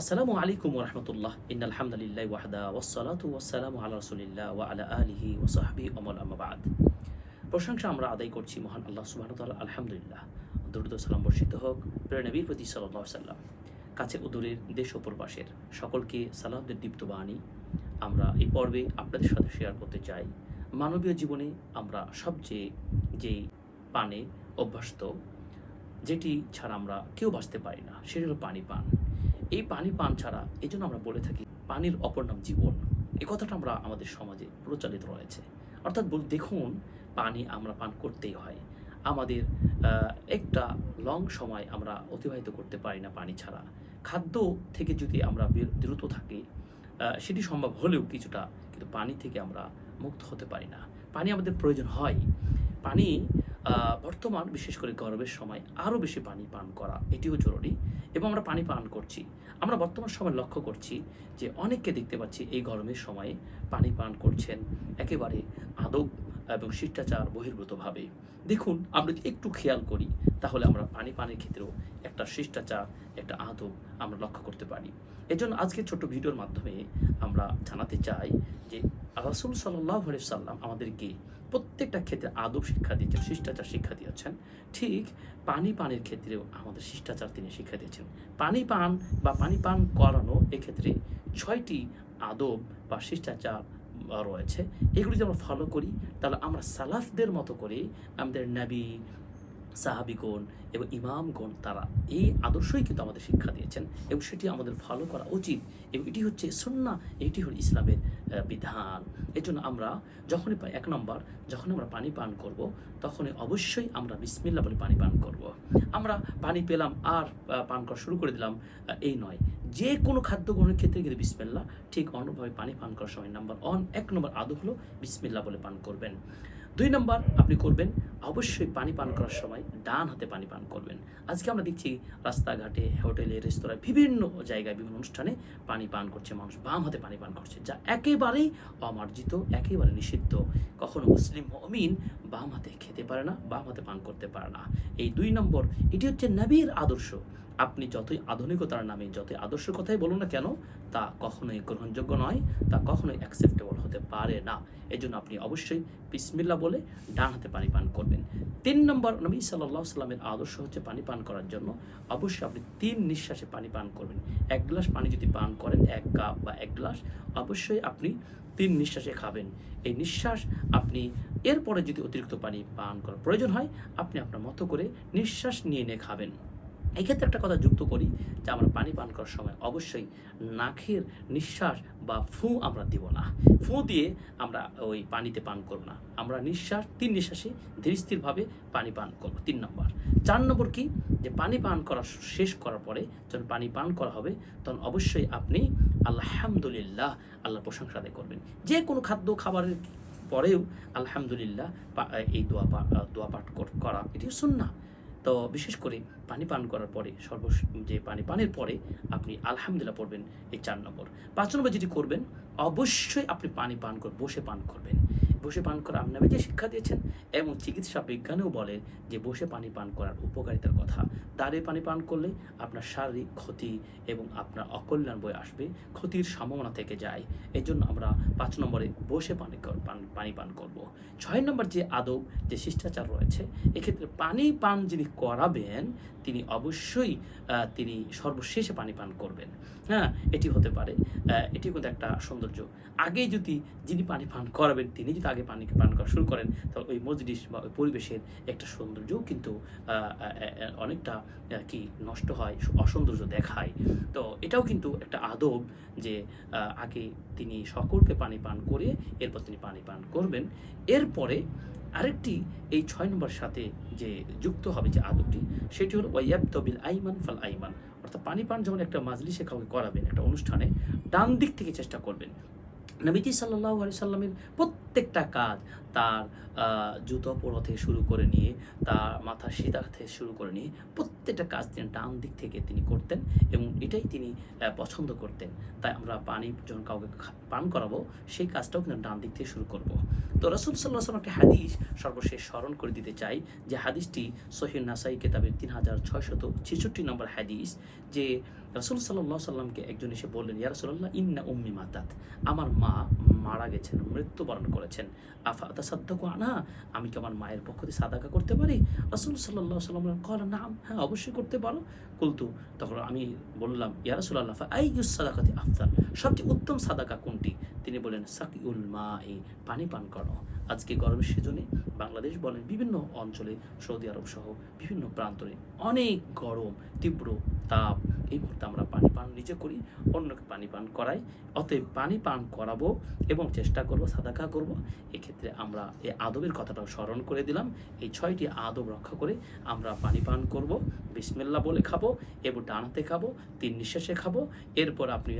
আসসালামু আলাইকুম রহমতুল্লাহ ইন আলহামদুলিল্লাহ ওয়াহদা ওয়াসালাতু ওয়াসালামু আলা রসুলিল্লাহ ওয়া আলা আলিহি ওয়া সাহবি অমল আমাবাদ প্রশংসা আমরা আদায় করছি মহান আল্লাহ তাআলা, আলহামদুলিল্লাহ। দ্রুত সালাম বর্ষিত হোক প্রিয় নবীর প্রতি আলাইহি সাল্লাম কাছে উদূরের দেশ ও প্রবাসের সকলকে সালামদের দীপ্ত বাণী। আমরা এই পর্বে আপনাদের সাথে শেয়ার করতে চাই। মানবীয় জীবনে আমরা সবচেয়ে যেই পানে অভ্যস্ত, যেটি ছাড়া আমরা কেউ বাঁচতে পারি না, সেটি হলো পানি পান। এই পানি পান ছাড়া এই জন্য আমরা বলে থাকি পানির অপর নাম জীবন। এই কথাটা আমরা আমাদের সমাজে প্রচলিত রয়েছে। অর্থাৎ দেখুন, পানি আমরা পান করতেই হয়। আমাদের একটা লং সময় আমরা অতিবাহিত করতে পারি না পানি ছাড়া। খাদ্য থেকে যদি আমরা দ্রুত থাকি সেটি সম্ভব হলেও কিছুটা, কিন্তু পানি থেকে আমরা মুক্ত হতে পারি না। পানি আমাদের প্রয়োজন হয়। পানি বর্তমান বিশেষ করে গরমের সময় আরও বেশি পানি পান করা এটিও জরুরি এবং আমরা পানি পান করছি। আমরা বর্তমান সময় লক্ষ্য করছি যে অনেককে দেখতে পাচ্ছি এই গরমের সময়ে পানি পান করছেন একেবারে আদব এবং শিষ্টাচার বহির্ভূতভাবে। দেখুন, আমরা যদি একটু খেয়াল করি, তাহলে আমরা পানি পানের ক্ষেত্রেও একটা শিষ্টাচার, একটা আদব আমরা লক্ষ্য করতে পারি। এজন্য আজকের ছোট্ট ভিডিওর মাধ্যমে আমরা জানাতে চাই যে রাসুল সাল্লাহ সাল্লাম আমাদেরকে প্রত্যেকটা ক্ষেত্রে আদব শিক্ষা দিয়েছেন, শিষ্টাচার শিক্ষা দিয়েছেন। ঠিক পানি পানের ক্ষেত্রেও আমাদের শিষ্টাচার তিনি শিক্ষা দিয়েছেন। পানি পান বা পানি পান করানো এক্ষেত্রে ছয়টি আদব বা শিষ্টাচার রয়েছে। এগুলি যদি আমরা ফলো করি, তাহলে আমরা সালাফদের মতো করে আমাদের নবী সাহাবিগণ এবং ইমামগণ তারা এই আদর্শই কিন্তু আমাদের শিক্ষা দিয়েছেন এবং সেটি আমাদের ফলো করা উচিত এবং এটি হচ্ছে সুন্না এটি হল ইসলামের বিধান। এই জন্য আমরা যখনই পাই, এক নম্বর যখন আমরা পানি পান করব, তখনই অবশ্যই আমরা বিসমিল্লা বলে পানি পান করব। আমরা পানি পেলাম, আর পান করা শুরু করে দিলাম এই নয়। যে কোনো খাদ্য গ্রহণের ক্ষেত্রে কিন্তু বিসমিল্লা ঠিক অন্যভাবে পানি পান করার সময়, নাম্বার অন এক নম্বর আদব হলো বিসমিল্লা বলে পান করবেন। দুই নম্বর, আপনি করবেন অবশ্যই পানি পান করার সময় ডান হাতে পানি পান করবেন। আজকে আমরা দেখছি রাস্তাঘাটে, হোটেলে, রেস্তোরাঁয় বিভিন্ন জায়গায়, বিভিন্ন অনুষ্ঠানে পানি পান করছে মানুষ, বাম হাতে পানি পান করছে, যা একেবারেই অমার্জিত, একেবারে নিষিদ্ধ। কখনো মুসলিম অমিন বাম হাতে খেতে পারে না, বাম হাতে পান করতে পারে না। এই দুই নম্বর, এটি হচ্ছে নবীর আদর্শ। আপনি যতই আধুনিকতার নামে, যতই আদর্শ কথাই বলুন না কেন, তা কখনোই গ্রহণযোগ্য নয়, তা কখনোই অ্যাকসেপ্টেবল হতে পারে না। এই জন্য আপনি অবশ্যই বিসমিল্লা বলে ডান হাতে পানি পান করবেন। তিন নম্বর নবী সাল্লাহ সাল্লামের আদর্শ হচ্ছে পানি পান করার জন্য অবশ্যই আপনি তিন নিঃশ্বাসে পানি পান করবেন। এক গ্লাস পানি যদি পান করেন, এক কাপ বা এক গ্লাস, অবশ্যই আপনি তিন নিঃশ্বাসে খাবেন। এই নিঃশ্বাস আপনি এরপরে যদি অতিরিক্ত পানি পান করার প্রয়োজন হয়, আপনি আপনার মতো করে নিঃশ্বাস নিয়ে নিয়ে খাবেন। এক্ষেত্রে একটা কথা যুক্ত করি যে আমরা পানি পান করার সময় অবশ্যই নাকের নিঃশ্বাস বা ফু আমরা দিব না। ফু দিয়ে আমরা ওই পানিতে পান করব না। আমরা নিঃশ্বাস, তিন নিঃশ্বাসে ধীর স্থিরভাবে পানি পান করব। তিন নম্বর। চার নম্বর কি? যে পানি পান করা শেষ করার পরে যখন পানি পান করা হবে, তখন অবশ্যই আপনি আলহামদুলিল্লাহ আল্লাহ প্রশংসা আদায় করবেন। যে কোনো খাদ্য খাবারের পরেও আলহামদুলিল্লাহ এই দোয়া দোয়া পাঠ কর- এটি সুন্না তো বিশেষ করে পানি পান করার পরে সর্ব যে পানি পানের পরে আপনি আলহামদুলিল্লাহ পড়বেন এই চার নম্বর। পাঁচ নম্বর যেটি করবেন, অবশ্যই আপনি পানি পান করে, বসে পান করবেন। বসে পান করা আপনাকে যে শিক্ষা দিয়েছেন এবং চিকিৎসা বিজ্ঞানেও বলে যে বসে পানি পান করার উপকারিতার কথা। দাঁড়িয়ে পানি পান করলে আপনার শারীরিক ক্ষতি এবং আপনার অকল্যাণ বয়ে আসবে, ক্ষতির সম্ভাবনা থেকে যায়। এই জন্য আমরা পাঁচ নম্বরে বসে পানি পানি পান করব। ছয় নম্বর যে আদব, যে শিষ্টাচার রয়েছে, এক্ষেত্রে পানি পান যিনি করাবেন, তিনি অবশ্যই তিনি সর্বশেষে পানি পান করবেন। হ্যাঁ এটি হতে পারে। এটি কিন্তু একটা সৌন্দর্য। আগে যদি যিনি পানি পান করাবেন, তিনি যদি আগে পানি পান করা শুরু করেন তাহলে ওই মজলিস বা ওই পরিবেশের একটা সৌন্দর্যও কিন্তু অনেকটা কি নষ্ট হয়, অসৌন্দর্য দেখায়। তো এটাও কিন্তু একটা আদব যে আগে তিনি সকলকে পানি পান করে, এরপর তিনি পানি পান করবেন। এরপরে আরেকটি এই ছয় নম্বর সাথে যে যুক্ত হবে যে আদবটি, সেটি হলো ওয়াইয়াব তবিল আইমান ফাল আইমান। অর্থাৎ পানি পান যেমন একটা মাজলিসে কাউকে করাবেন, একটা অনুষ্ঠানে, ডান দিক থেকে চেষ্টা করবেন। নবীজি সাল্লাহ আলি সাল্লামের প্রত্যেকটা কাজ তার জুতো পরা থেকে শুরু করে নিয়ে, তার মাথা সিধা থেকে শুরু করে নিয়ে প্রত্যেকটা কাজ তিনি ডান দিক থেকে তিনি করতেন এবং এটাই তিনি পছন্দ করতেন। তাই আমরা পানি যখন কাউকে পান করাবো, সেই কাজটাও কিন্তু ডান দিক থেকে শুরু করব। তো রসুল সাল্লাহ সাল্লাম একটা হাদিস সর্বশেষ স্মরণ করে দিতে চাই যে হাদিসটি সহিহ নাসাই কেতাবের তিন হাজার ছয়শত ছেষট্টি নম্বর হাদিস যে রসুল সাল্লাহ সাল্লামকে একজন এসে বললেন, ইয়া রসুল্লাহ ইন্না উম্মি মাতাত। আমার মা মারা গেছেন, মৃত্যুবরণ করেছেন। আফা তাসাদ্দাকু আনা, আমি কি আমার মায়ের পক্ষ থেকে সাদাকা করতে পারি? রসুল সাল্লাহ সাল্লাম কল, নাম। হ্যাঁ অবশ্যই করতে পারো। কুলতু। তখন আমি বললাম, ইয়া রসুল্লাহ আই ইউস সাদাকাতি আফতার সবচেয়ে উত্তম সাদাকা কোনটি? তিনি বলেন সাকিউল মা এই পানি পান করো। আজকে গরমের সিজনে বাংলাদেশ বলেন, বিভিন্ন অঞ্চলে সৌদি আরব সহ বিভিন্ন প্রান্তরে অনেক গরম, তীব্র তাপ। এই মুহূর্তে আমরা পানি পান নিজে করি, অন্যকে পানি পান করাই। অতএব পানি পান করাবো এবং চেষ্টা করব, সাদাকা করব। এক্ষেত্রে আমরা এই আদবের কথাটাও স্মরণ করে দিলাম। এই ছয়টি আদব রক্ষা করে আমরা পানি পান করব, বিসমিল্লা বলে খাব এবং ডানাতে খাব, তিন নিঃশ্বাসে খাব, এরপর আপনি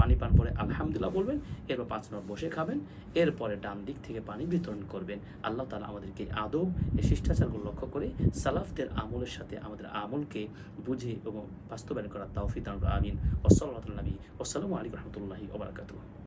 পানি পান করে আলহামদুলিল্লাহ বলবেন, এরপর পাঁচ নম্বর বসে খাবেন, এরপরে ডান দিক থেকে পানি বিতরণ করবেন। আল্লাহ তালা আমাদেরকে আদব, এই শিষ্টাচারগুলো লক্ষ্য করে সালাফদের আমলের সাথে আমাদের আমলকে বুঝে এবং বাস্তবায়ন করার তাওফিক দান আমিন। ওসল্লাহ নবী। আসসালামু আলাইকুম রহমতুল্লাহি ওবরাকাতুহ